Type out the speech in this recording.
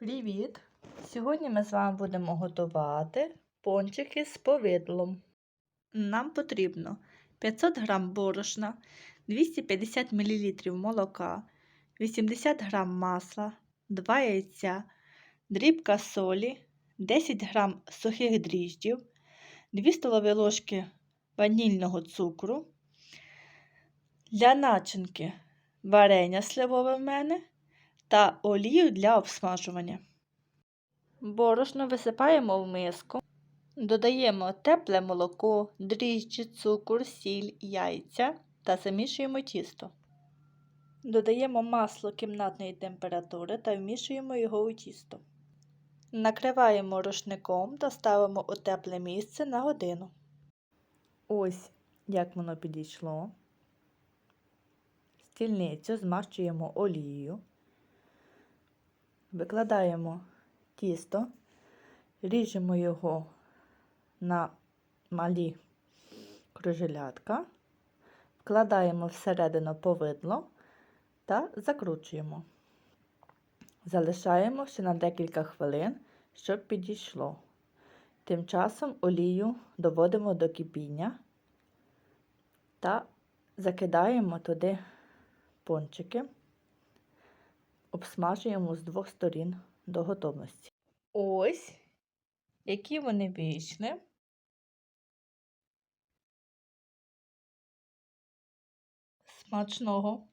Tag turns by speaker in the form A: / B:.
A: Привіт! Сьогодні ми з вами будемо готувати пончики з повидлом. Нам потрібно 500 г борошна, 250 мл молока, 80 г масла, 2 яйця, дрібка солі, 10 г сухих дріжджів, 2 столові ложки ванільного цукру. Для начинки варення сливове в мене та олію для обсмажування. Борошно висипаємо в миску, додаємо тепле молоко, дріжджі, цукор, сіль, яйця та замішуємо тісто. Додаємо масло кімнатної температури та вмішуємо його у тісто. Накриваємо рушником та ставимо у тепле місце на годину. Ось як воно підійшло. Стільницю змащуємо олією. Викладаємо тісто, ріжемо його на малі кружелятка, вкладаємо всередину повидло та закручуємо. Залишаємо ще на декілька хвилин, щоб підійшло. Тим часом олію доводимо до кипіння та закидаємо туди пончики обсмажуємо з двох сторін до готовності. Ось, які вони вийшли. Смачного!